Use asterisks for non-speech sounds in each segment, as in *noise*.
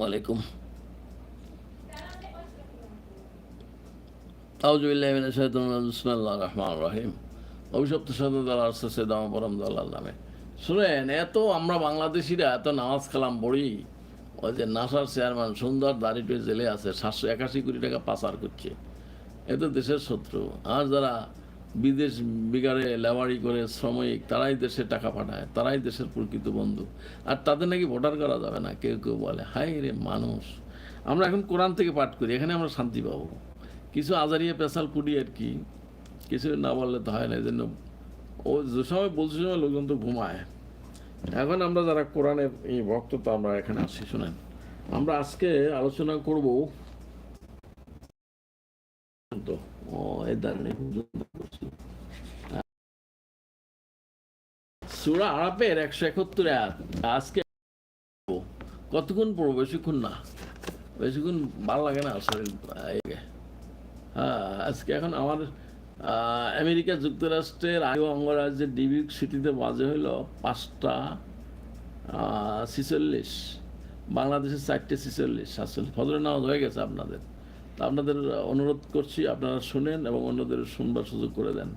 রহমানির রহিম। অভিশপ্ত শুনেন, এত আমরা বাংলাদেশিরা এত নামাজ কালাম পড়ি, ওই যে নাসার চেয়ারম্যান সুন্দর দাড়িটে জেলে আছে, সাতশো একাশি কোটি টাকা পাচার করছে। এ দেশের শত্রু। আর যারা বিদেশ বিগারে লেবারি করে শ্রমিক, তারাই দেশে টাকা পাঠায়, তারাই দেশের প্রকৃত বন্ধু। আর তাদের নাকি ভোটার করা যাবে না, কেউ কেউ বলে হাই রে মানুষ। আমরা এখন কোরআন থেকে পাঠ করি, এখানে আমরা শান্তি পাবো। কিছু আজারিয়া পেশাল পুড়ি আর কি, কিছু না বললে তো হয় না, এই জন্য ও যে সময় বলছে সময় লোকজন তো ঘুমায়। এখন আমরা যারা কোরআনের এই ভক্ত তো আমরা এখানে আসি, শোনেন। আমরা আজকে আলোচনা করব তো ও এই দাঁড়ানি সুরা আরাপের একশো একাত্তর আজকে কতক্ষণ পড়ব? বেশিক্ষণ না। বেশিক্ষণ ভালো লাগে না আসলে। হ্যাঁ আজকে এখন আমার আমেরিকা যুক্তরাষ্ট্রের আয়ু অঙ্গরাজ্যের ডিবিক সিটিতে বাজে হইল পাঁচটা ছিচল্লিশ। বাংলাদেশের চারটে ছিচল্লিশ সাতচল্লিশ ফজরের নামাজ হয়ে গেছে আপনাদের। তা আপনাদের অনুরোধ করছি আপনারা শুনেন এবং অন্যদের শুনবার সুযোগ করে দেন।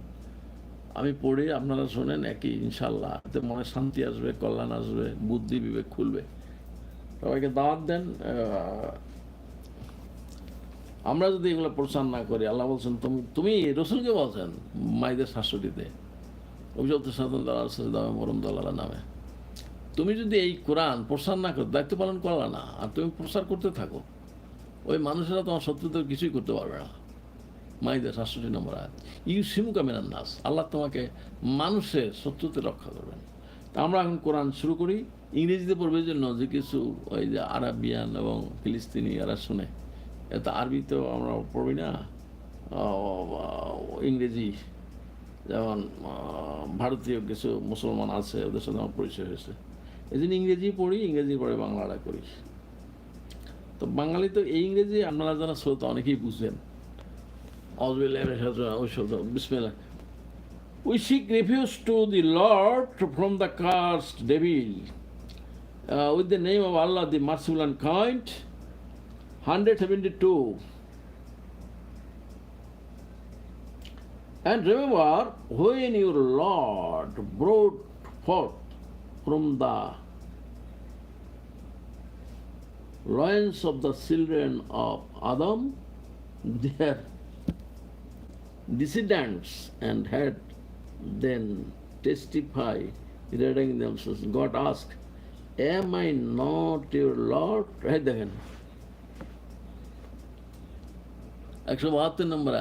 আমি পড়ি, আপনারা শোনেন, একই, ইনশাল্লাহ। মনে শান্তি আসবে, কল্যাণ আসবে, বুদ্ধি, বিবেক খুলবে। সবাইকে দাওয়াত দেন আমরা যদি এগুলো প্রচার না করি, আল্লাহ বলছেন, তুমি তুমি রসুলকে বলছেন, মাইদের শাশুড়িতে অভিযুক্ত সাধন দালাল দামে মরম দালাল নামে। তুমি যদি এই কোরআন প্রসার না করো, দায়িত্ব পালন করলা না, আর তুমি প্রসার করতে থাকো, ওই মানুষেরা তোমার শত্রুদের কিছুই করতে পারবে না। মাইদের শাশুড়ি নম্বর আয়াত। ইউ সিমুকা মেনান নাস, আল্লাহ তোমাকে মানুষের শত্রুতে রক্ষা করবেন। তা আমরা এখন কোরআন শুরু করি, ইংরেজিতে পড়বে জন্য যে কিছু ওই যে আরাবিয়ান এবং ফিলিস্তিনি এরা শুনে। এত আরবি তো আমরা পড়বি না। ইংরেজি, যেমন ভারতীয় কিছু মুসলমান আছে, ওদের সাথে আমার পরিচয় হয়েছে। এই জন্য ইংরেজি পড়ি, ইংরেজি পড়ে বাংলাটা করি। তো বাঙালি তো এই ইংরেজি আপনারা যারা শ্রোতা, অনেকেই বুঝবেন Bismillah. We seek refuge to the Lord from the cursed devil. Uh, with the name of Allah, the merciful and kind. 172. And remember, when your Lord brought forth from the loins of the children of Adam *laughs* their descendants and had then testify regarding themselves. God asked, Am I not your Lord? Right দেখেন একশো বাহাত্তর নম্বর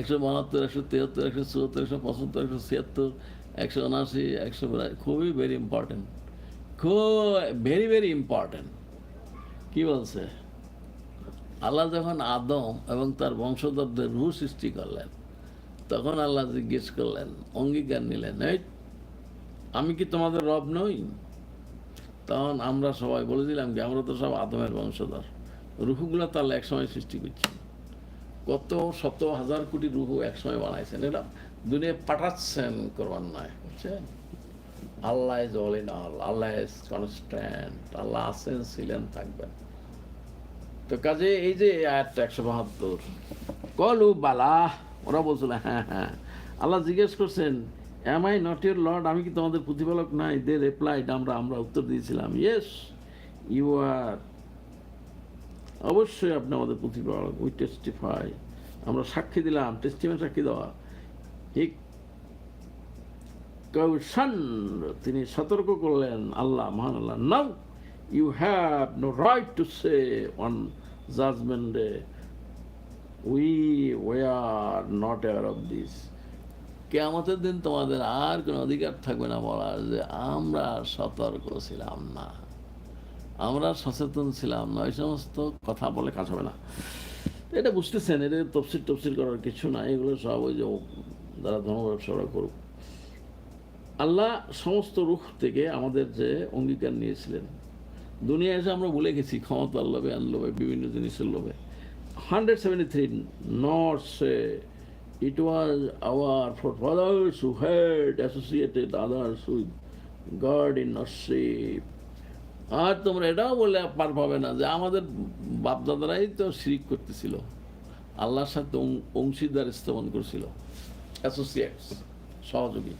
একশো বাহাত্তর একশো একশো একশো একশো একশো একশো খুবই ভেরি ইম্পর্টেন্ট খুব ভেরি ভেরি ইম্পর্টেন্ট কি বলছে আল্লাহ যখন আদম এবং তার বংশধরদের রু সৃষ্টি করলেন তখন আল্লাহ জিজ্ঞেস করলেন, অঙ্গীকার নিলেন, এই, আমি কি তোমাদের রব নই? তখন আমরা সবাই বলে দিলাম কি, আমরা তো সব আদমের বংশধর। রুহুগুলো তাহলে একসময় সৃষ্টি করছি কত শত হাজার কোটি রুহু একসময় বানাইছেন। এটা দুনিয়া পাঠাচ্ছেন করবার নয় বুঝছেন? Allah is all in all Allah is constant আল্লাহ আছেন, ছিলেন, থাকবেন। তো কাজে এই যে আয়াতটা একশো বাহাত্তর, কলু বালা ওরা বলছিল হ্যাঁ হ্যাঁ আল্লাহ জিজ্ঞেস করছেন am I not your lord আমি কি তোমাদের প্রতিপালক? নাই দে রেপ্লাইড আমরা আমরা উত্তর দিয়েছিলাম ইয়েস ইউ আর অবশ্যই আপনি আমাদের প্রতিপালক উই টেস্টিফাই আমরা সাক্ষী দিলাম টেস্টিফাই সাক্ষী দেওয়া। ঠিক কৌশন, তিনি সতর্ক করলেন, আল্লাহ, মহান আল্লাহ now you have no right to say on judgement day we were not aware of this কেয়ামতের দিন তোমাদের আর কোনো অধিকার থাকবে না বলার যে আমরা সতর্ক ছিলাম না। আমরা সচেতন ছিলাম না, ওই সমস্ত কথা বলে কাজ হবে না। এটা বুঝতেছেন, এটা তফসিল টফসিল করার কিছু না, এগুলো সব ওই যে যারা ধর্ম ব্যবসারা করুক। আল্লাহ সমস্ত রুখ থেকে আমাদের যে অঙ্গীকার নিয়েছিলেন। দুনিয়া এসে আমরা ভুলে গেছি, ক্ষমতার লোভে, আনলোভে, বিভিন্ন জিনিসের লোভে। Hundred seventy three not say it was our forefathers who had associated others with God in worship আর তোমরা এটাও বলে পার পাবে না যে আমাদের বাপদাদারাই তো শিরিক করতেছিল। আল্লাহর সাথে অংশীদার স্থাপন করছিল। অ্যাসোসিয়েটস সহযোগী।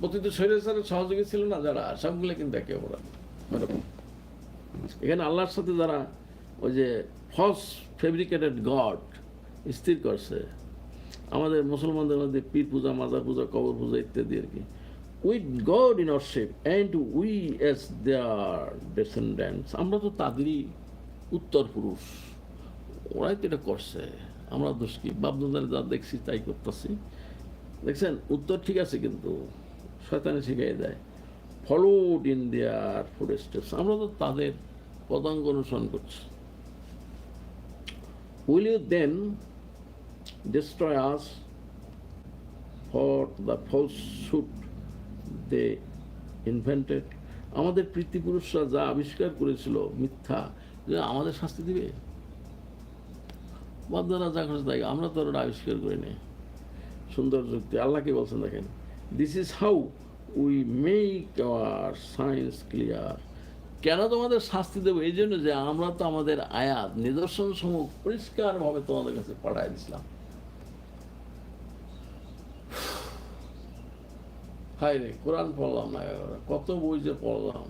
প্রতিটি শরীরের সাথে সহযোগী ছিল না যারা সবগুলো কিন্তু একে অপরাধ এখানে আল্লাহর সাথে যারা ওই যে ফলস ফেব্রিকেটেড গড স্থির করছে। আমাদের মুসলমানদের মধ্যে পীর পূজা, মাজার পূজা, কবর পূজা ইত্যাদি আর কি। With God in worship and we as their descendants আমরা তো তাদেরই উত্তর পুরুষ ওরাই তো এটা করছে। আমরা দোষ কি? বাপদাদারে যা দেখছি তাই করতেছি। দেখছেন, উত্তর ঠিক আছে কিন্তু শয়তানে শিখিয়ে দেয়। Followed in their footsteps আমরা তো তাদের পদাঙ্ক অনুসরণ করছি। Will you then destroy us for the falsehood they invented? আমাদের পৃথিপুরুষরা যা আবিষ্কার করেছিল মিথ্যা যে আমাদের শাস্তি দিবে? বাদ্দারা যা করছে তাই আমরা তো ওটা আবিষ্কার করিনি সুন্দর যুক্তি, আল্লাহকে বলছেন দেখেন this is how we make our signs clear কেন তোমাদের শাস্তি দেবো? এই জন্য যে আমরা তো আমাদের আয়াত নিদর্শন সমূহ পরিষ্কারভাবে তোমাদের কাছে পাঠাই দিছিলাম। হাই রে, কোরআন পড়লাম না কত বই যে পড়লাম।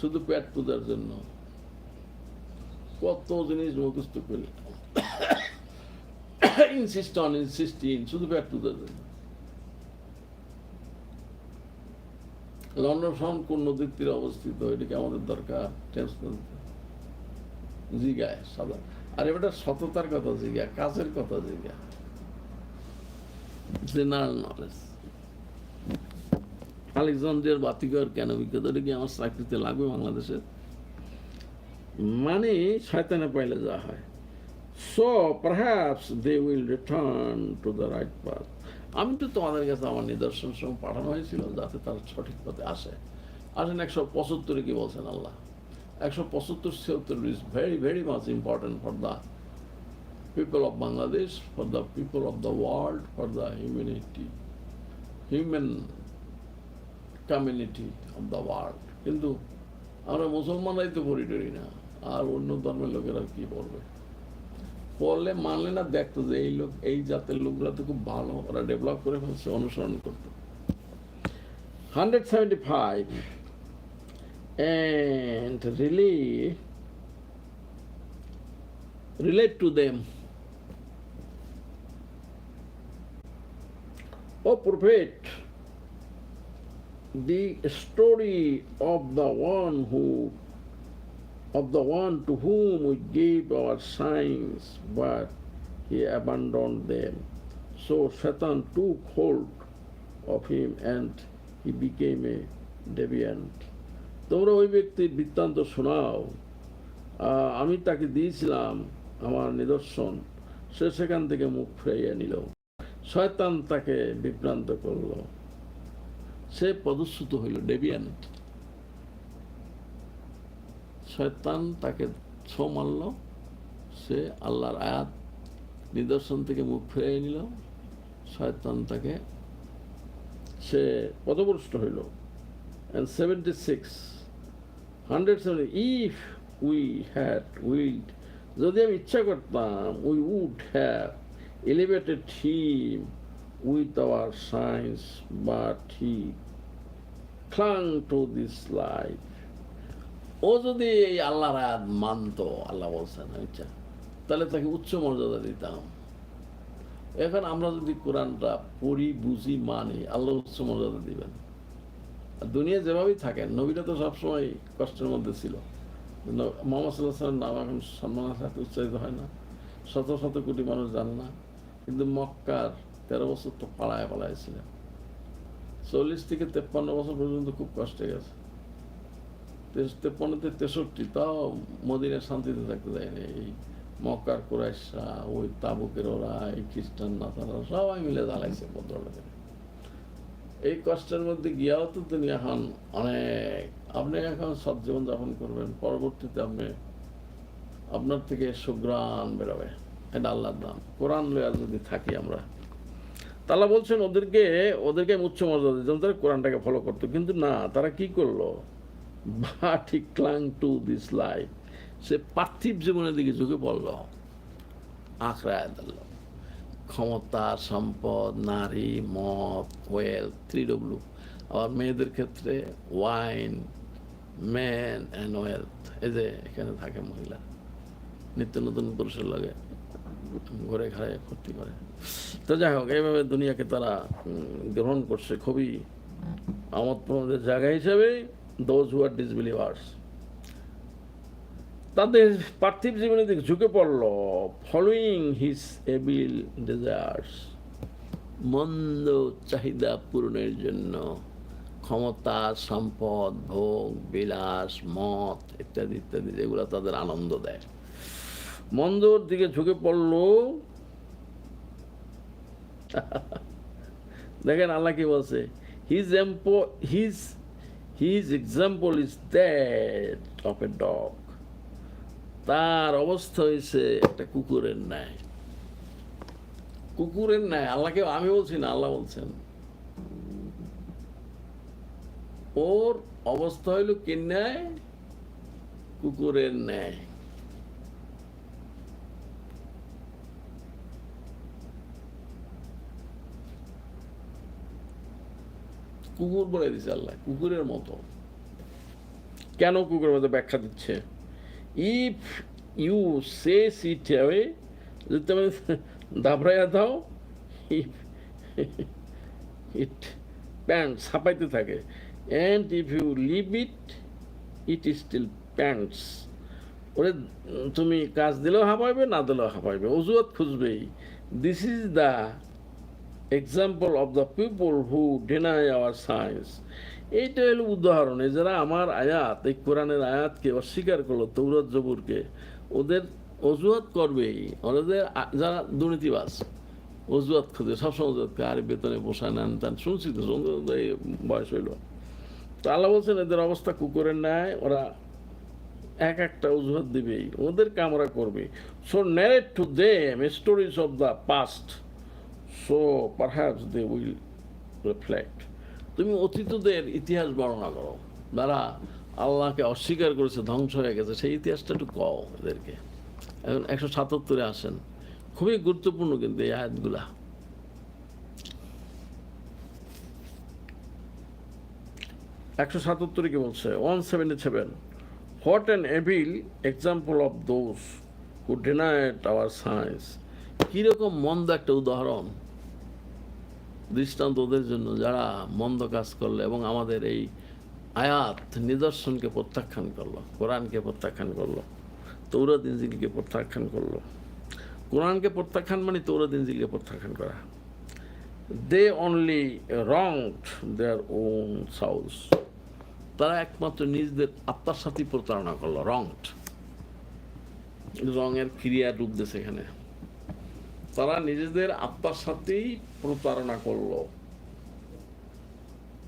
শুধু পেট পূজার জন্য। কত জিনিস মুখস্থ করলাম *coughs* ইনসিস্ট অন ইনসিস্টিং, শুধু পেট পূজার জন্য। লন্ডন শহর কোন নদীর তীরে অবস্থিত এটাকে আমাদের দরকার? জিগায় সাদা। আর এবার সততার কথা জিগা, কাজের কথা জিগা। জেনারেল নলেজ আলেকজান্ডার বাতিকর কেন বিখ্যাত? এটা কি আমার চাকরিতে লাগবে বাংলাদেশের মানে শয়তানে পাইলে যা হয়। So perhaps they will return to the right path আমি তো তোমাদের কাছে আমার নিদর্শন সঙ্গে পাঠানো হয়েছিল যাতে তারা সঠিক পথে আসে। আসেন একশো পঁচাত্তরে কি বলছেন আল্লাহ? একশো পঁচাত্তর ছিয়াত্তর is very very much important for the people of Bangladesh, for the people of the world, for the humanity, human community of the world. কিন্তু আমরা মুসলমানরাই তো পড়ি টরি না আর অন্য ধর্মের লোকেরা কি পড়বে পড়লে মানলে না দেখতো যে এই লোক এই জাতের লোকরা তো খুব ভালো ওরা ডেভেলপ করে ফেলছে অনুসরণ করতো hundred seventy five and really relate to them. O Prophet, the story of the one who of the one to whom we gave our signs, but he abandoned them. So Satan took hold of him and he became a deviant. তোমরা ওই ব্যক্তির বৃত্তান্ত শোনাও আমি তাকে দিয়েছিলাম আমার নিদর্শন সে সেখান থেকে মুখ ফিরাইয়া নিল শয়তান তাকে বিভ্রান্ত করল সে পদচ্যুত হইল ডেভিয়ান্ট শয়তান তাকে ছো মারল। সে আল্লাহর আয়াত নিদর্শন থেকে মুখ ফিরিয়ে নিল। শয়তান তাকে সে পদপুরুষ্ট হইল। And seventy six hundred seven if we had willed যদি আমি ইচ্ছা করতাম we would have elevated him with our signs বা ঠিক ক্লাং টু দিস লাইফ ও যদি এই আল্লাহর আয়াত মানত, আল্লাহ বলছেন আচ্ছা তাহলে তাকে উচ্চ মর্যাদা দিতাম। এখন আমরা যদি কোরআনটা পড়ি, বুঝি, মানি, আল্লাহ উচ্চ মর্যাদা দিবেন। আর দুনিয়া যেভাবেই থাকেন নবীরা তো সবসময় কষ্টের মধ্যে ছিল। মোহাম্মদ সাল্লাহ সাল্লামের নাম এখন সম্মানের সাথে উচ্চারিত হয় না। শত শত কোটি মানুষ জানে না। কিন্তু মক্কার তেরো বছর তো পাড়ায় পাড়ায় ছিলেন। চল্লিশ থেকে তেপ্পান্ন বছর পর্যন্ত খুব কষ্টে গেছে। তেপ্পান্নতে তেষট্টি, তাও মদিনায় শান্তিতে থাকতে দেয়নি। এই মক্কার কুরাইশরা, ওই তাবুকের ওরা, এই খ্রিস্টান নাতারা সবাই মিলে জ্বালাইছে ভদ্রলোকের এই কষ্টের মধ্যে গিয়াও তো তিনি এখন অনেক আপনি এখন সৎজীবন যাপন করবেন, পরবর্তীতে আপনি আপনার থেকে সুগ্রাণ বেরোবে। এটা আল্লাহর দান। কোরআন লয়া যদি থাকি আমরা। তারা বলছেন, ওদেরকে ওদেরকে উচ্চ মর্যাদা দিতাম তারা কোরআনটাকে ফলো করতো। কিন্তু না, তারা কি করল? But he clung to this life. সে পার্থিব জীবনের দিকে ঝুঁকে পড়ল। আঁকড়ায় দিল ক্ষমতা, সম্পদ, নারী, মদ ওয়েলথ থ্রি ডব্লু আবার মেয়েদের ক্ষেত্রে ওয়াইন ম্যান অ্যান্ড ওয়েলথ এই যে এখানে থাকে মহিলা। নিত্য নতুন পুরুষের লাগে ঘরে ঘরে ভর্তি করে। তো যাই হোক, এইভাবে দুনিয়াকে তারা গ্রহণ করছে খুবই আমোদ প্রমোদের জায়গা হিসেবে দোজ হু আর ডিসবিলিভার্স তাদের পার্থিব জীবনের দিকে ঝুঁকে পড়ল ফলোয়িং হিস এবিল ডিজায়ার্স মন্দ চাহিদা পূরণের জন্য ক্ষমতা, সম্পদ, ভোগ, বিলাস মত ইত্যাদি ইত্যাদি যেগুলো তাদের আনন্দ দেয়। মন্দর দিকে ঝুঁকে পড়ল। *laughs* দেখেন আল্লাহ কি বলছে? His এম্পো his his example is that of a dog তার অবস্থা হয়েছে একটা কুকুরের ন্যায়। কুকুরের ন্যায়, আল্লাহকে আমি বলছি না, আল্লাহ বলছেন। ওর অবস্থা হইল কি ন্যায়? কুকুরের ন্যায়। কুকুর বলে দিছে আল্লাহ, কুকুরের মতো। কেন কুকুরের মতো ব্যাখ্যা দিচ্ছে? ইফ ইউ সে সিট হবে যদি তুমি দাবড়াইয়া দাও ইফ ইট প্যান্ট ছাপাইতে থাকে। And if you leave it it is still pants ওরে, তুমি কাজ দিলেও হাঁপাইবে না দিলেও হাঁপাইবে অজুহাত খুঁজবেই। This is the example of the people who deny our signs এইটা হলো উদাহরণ। এই যারা আমার আয়াত, এই কোরআনের আয়াতকে অস্বীকার করল তৌরত জবুরকে, ওদের অজুহাত করবেই ওদের যারা দুর্নীতিবাস অজুহাত খুঁজে সবসময় অজুহাত আরে বেতনে বসায় নেন, তান, শুনছি তো এই বয়স হইল। তো আল্লাহ বলছেন, এদের অবস্থা কুকুরের ন্যায়, ওরা এক একটা অজুহাত দিবেই ওদের কামরা করবে। So narrate to them stories of the past so perhaps they will reflect তুমি অতীতদের ইতিহাস বর্ণনা করো। যারা আল্লাহকে অস্বীকার করেছে, ধ্বংস হয়ে গেছে, সেই ইতিহাসটা একটু কও এদেরকে। এখন একশো সাতাত্তরে আসেন। খুবই গুরুত্বপূর্ণ কিন্তু এই আয়াতগুলা। একশো সাতাত্তরে কি বলছে? One seventy seven. What an evil example of those who denied our signs. কীরকম মন্দ একটা উদাহরণ? দৃষ্টান্ত ওদের জন্য, যারা মন্দ কাজ করল এবং আমাদের এই আয়াত নিদর্শনকে প্রত্যাখ্যান করল, কোরআনকে প্রত্যাখ্যান করল তৌরদ ইনজিলকে প্রত্যাখ্যান করল। কোরআনকে প্রত্যাখ্যান মানে তৌরদ ইনজিলকে প্রত্যাখ্যান করা। দে অনলি রংড দেয়ার ওন সাউস তারা একমাত্র নিজেদের আত্মার সাথে প্রতারণা করল রংড রঙের ক্রিয়া রূপ দিয়েছে এখানে। তারা নিজেদের আত্মার সাথেই প্রতারণা করল।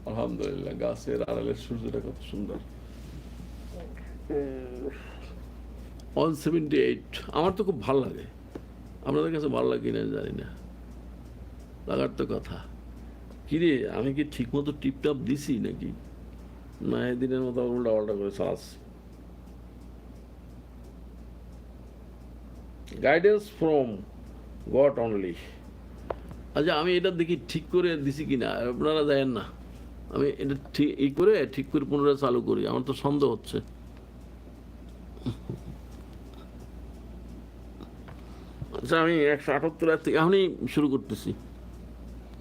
আলহামদুলিল্লাহ, গাছের আড়ালের সূর্যটা কত সুন্দর। ওয়ান সেভেন্টি এইট আমার তো খুব ভালো লাগে। আপনাদের কাছে ভালো লাগে কিনা জানি না। লাগার তো কথা। কিরে, আমি কি ঠিক মতো টিপটাপ দিছি নাকি? না এদিনের মতো উল্টা পাল্টা করে চালাচ্ছি গাইডেন্স ফ্রম গড অনলি। আচ্ছা আমি এটা দেখি ঠিক করে দিছি কিনা, আপনারা দেন না। আমি এটা ঠিক, ই করে ঠিক করে পুনরায় চালু করি, আমার তো সন্দেহ হচ্ছে। আচ্ছা আমি একশো আটাত্তর থেকে এখনই শুরু করতেছি।